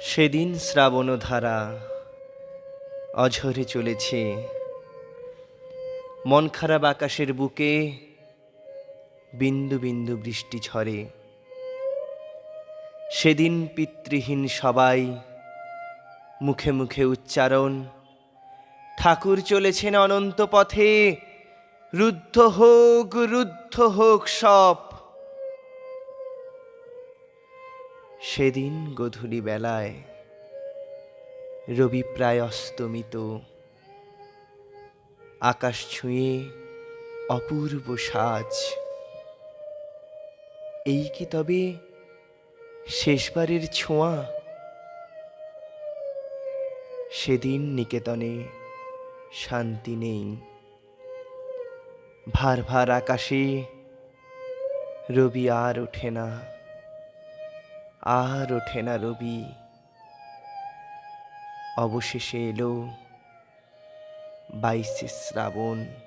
সেদিন শ্রাবণ ধারা অঝরে চলেছে। মন খারাপ আকাশের বুকে বিন্দু বিন্দু বৃষ্টি ঝরে। সেদিন পিতৃহীন সবাই মুখে মুখে উচ্চারণ, ঠাকুর চলেছেন অনন্ত পথে, রুদ্ধ হোক রুদ্ধ হোক সব। সেদিন গধূলি বেলায় রবি প্রায় অস্তমিত। আকাশ ছুঁয়ে অপূর্ব সাজ। এই কি তবে শেষবারের ছোঁয়া? সেদিন নিকেতনে শান্তি নেই। ভার ভার আকাশে রবি আর ওঠে না। আর ওঠে না রবি। অবশেষে এলো বাইশে শ্রাবণ।